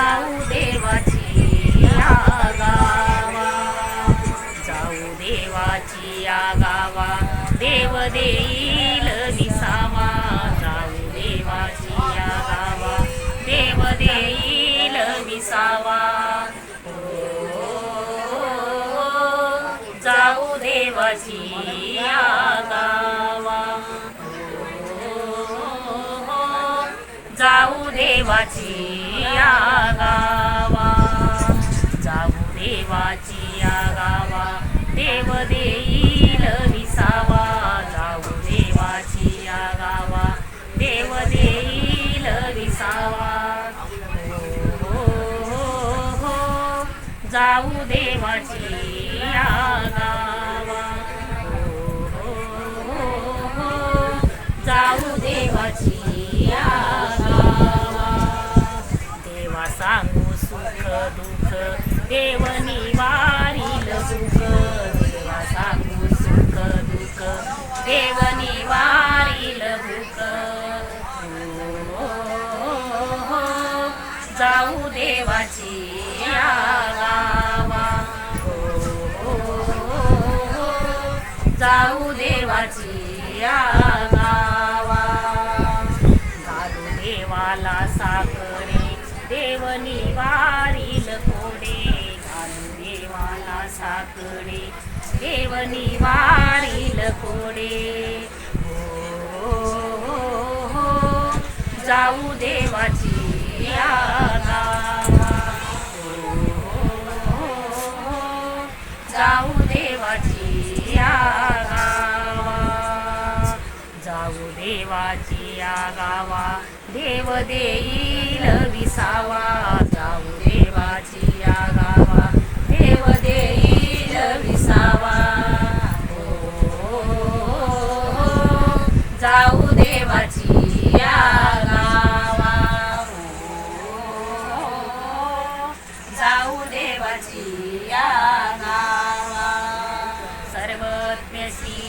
जाऊ देवाची या गावा जाऊ देवाची या गावा देव देईल विसावा जाऊ देवाची या गावा देव देईल विसावा जाऊ देवाची आगावा. गावा जाऊ देवाची या गावा. जाऊ देवाची या गावा. देव देईल विसावा. जाऊ देवाची या गावा. देव देईल विसावा. हो, हो, हो, जाऊ देवाची या गावा. हो, हो, हो, जाऊ देवाची या सांगू सुख दुःख देव निवारील सुख देवा सांगू सुख दुःख देव निवारील भूक हो, हो, जाऊ देवाची गावा हो, हो, जाऊ देवाची या गावा घालू देवाला साख देवनी वारील कोडे घालू देवाला साकडे. देवनी वारील कोडे. हो, हो, हो, हो, हो जाऊ देवाची या हो, हो, हो, हो, जाऊ देवाची आगा जाऊ देवाची या देव देईल विसावा जाऊ देवाची या गावा. देव देईल विसावा. हो जाऊ देवाची या गावा. हो जाऊ देवाची या गावा. सर्वज्ञ श्री